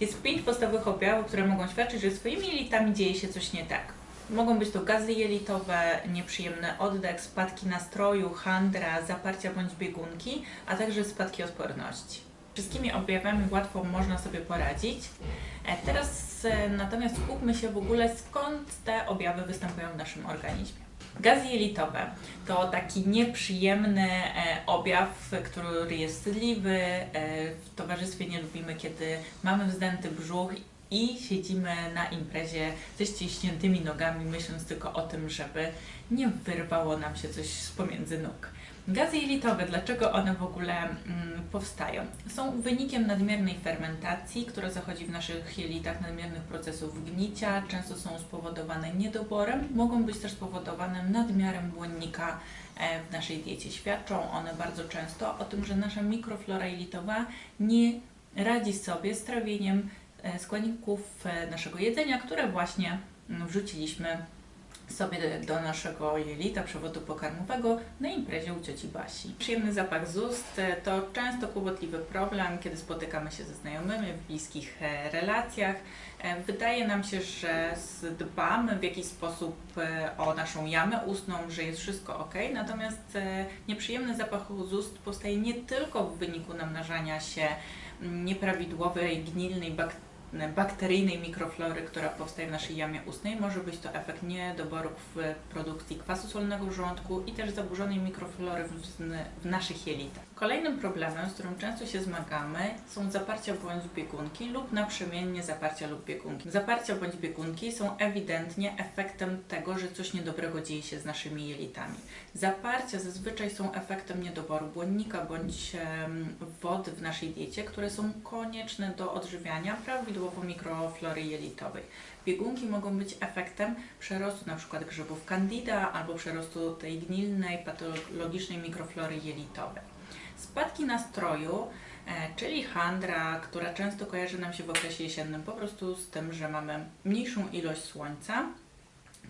Jest pięć podstawowych objawów, które mogą świadczyć, że z Twoimi jelitami dzieje się coś nie tak. Mogą być to gazy jelitowe, nieprzyjemny oddech, spadki nastroju, handra, zaparcia bądź biegunki, a także spadki odporności. Wszystkimi objawami łatwo można sobie poradzić. E, Teraz e, natomiast skupmy się w ogóle skąd te objawy występują w naszym organizmie. Gazy jelitowe to taki nieprzyjemny e, objaw, który jest wstydliwy. E, w towarzystwie nie lubimy, kiedy mamy wzdęty brzuch i siedzimy na imprezie ze ściśniętymi nogami, myśląc tylko o tym, żeby nie wyrwało nam się coś z pomiędzy nóg. Gazy jelitowe, dlaczego one w ogóle mm, powstają? Są wynikiem nadmiernej fermentacji, która zachodzi w naszych jelitach, nadmiernych procesów gnicia, często są spowodowane niedoborem, mogą być też spowodowane nadmiarem błonnika e, w naszej diecie. Świadczą one bardzo często o tym, że nasza mikroflora jelitowa nie radzi sobie z trawieniem składników e, naszego jedzenia, które właśnie mm, wrzuciliśmy sobie do naszego jelita, przewodu pokarmowego na imprezie u cioci Basi. Przyjemny zapach z ust e, to często kłopotliwy problem, kiedy spotykamy się ze znajomymi w bliskich e, relacjach. E, Wydaje nam się, że dbamy w jakiś sposób e, o naszą jamę ustną, że jest wszystko ok, natomiast e, nieprzyjemny zapach z ust powstaje nie tylko w wyniku namnażania się mm, nieprawidłowej, gnilnej bakterii, bakteryjnej mikroflory, która powstaje w naszej jamie ustnej. Może być to efekt niedoborów w produkcji kwasu solnego żołądku i też zaburzonej mikroflory w, w naszych jelitach. Kolejnym problemem, z którym często się zmagamy, są zaparcia bądź biegunki lub naprzemiennie zaparcia lub biegunki. Zaparcia bądź biegunki są ewidentnie efektem tego, że coś niedobrego dzieje się z naszymi jelitami. Zaparcia zazwyczaj są efektem niedoboru błonnika bądź wody w naszej diecie, które są konieczne do odżywiania prawidłowo mikroflory jelitowej. Biegunki mogą być efektem przerostu np. grzybów candida albo przerostu tej gnilnej, patologicznej mikroflory jelitowej. Spadki nastroju, e, czyli handra, która często kojarzy nam się w okresie jesiennym po prostu z tym, że mamy mniejszą ilość słońca.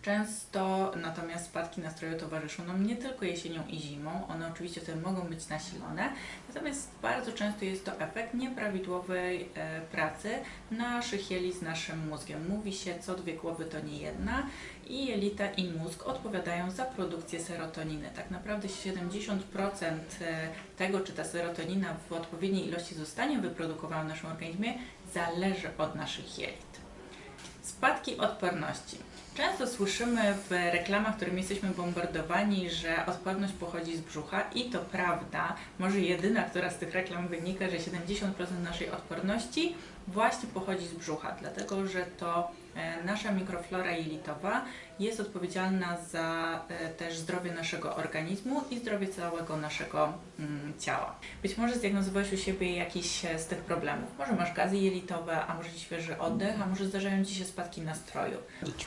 Często natomiast spadki nastroju towarzyszą nam nie tylko jesienią i zimą, one oczywiście wtedy mogą być nasilone, natomiast bardzo często jest to efekt nieprawidłowej e, pracy naszych jelit z naszym mózgiem. Mówi się, co dwie głowy to nie jedna i jelita i mózg odpowiadają za produkcję serotoniny. Tak naprawdę 70% e, tego, czy ta serotonina w odpowiedniej ilości zostanie wyprodukowana w naszym organizmie, zależy od naszych jelit. Spadki odporności. Często słyszymy w reklamach, którymi jesteśmy bombardowani, że odporność pochodzi z brzucha i to prawda. Może jedyna, która z tych reklam wynika, że 70% naszej odporności właśnie pochodzi z brzucha, dlatego że to nasza mikroflora jelitowa jest odpowiedzialna za e, też zdrowie naszego organizmu i zdrowie całego naszego mm, ciała. Być może zdiagnozowałeś u siebie jakiś e, z tych problemów. Może masz gazy jelitowe, a może świeży oddech, a może zdarzają ci się spadki nastroju.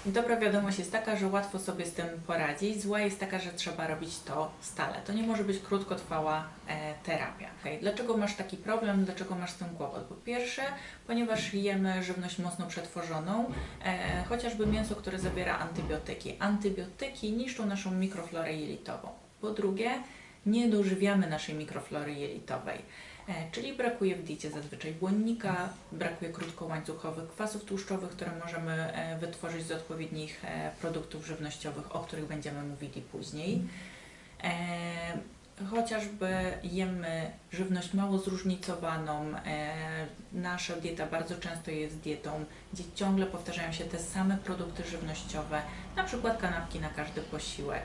Dobra wiadomość jest taka, że łatwo sobie z tym poradzić. Zła jest taka, że trzeba robić to stale. To nie może być krótkotrwała e, terapia. Okay. Dlaczego masz taki problem? Dlaczego masz z tym kłopot? Po pierwsze, ponieważ jemy żywność mocno przetworzoną, e, chociażby mięso, które zawiera antybiotyki. Antybiotyki niszczą naszą mikroflorę jelitową. Po drugie, nie dożywiamy naszej mikroflory jelitowej. E, Czyli brakuje w diecie zazwyczaj błonnika, brakuje krótkołańcuchowych kwasów tłuszczowych, które możemy e, wytworzyć z odpowiednich produktów żywnościowych, o których będziemy mówili później. Chociażby jemy żywność mało zróżnicowaną, e, nasza dieta bardzo często jest dietą, gdzie ciągle powtarzają się te same produkty żywnościowe, na przykład kanapki na każdy posiłek.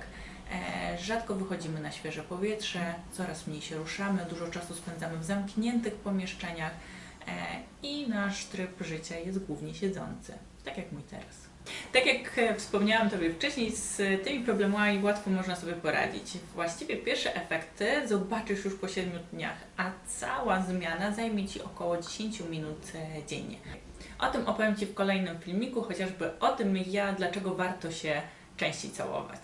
E, rzadko wychodzimy na świeże powietrze, coraz mniej się ruszamy, dużo czasu spędzamy w zamkniętych pomieszczeniach e, i nasz tryb życia jest głównie siedzący, tak jak mój teraz. Tak jak e, wspomniałam Tobie wcześniej, z tymi problemami łatwo można sobie poradzić. Właściwie pierwsze efekty zobaczysz już po 7 dniach, a cała zmiana zajmie Ci około 10 minut e, dziennie. O tym opowiem Ci w kolejnym filmiku, chociażby o tym ja, dlaczego warto się częściej całować.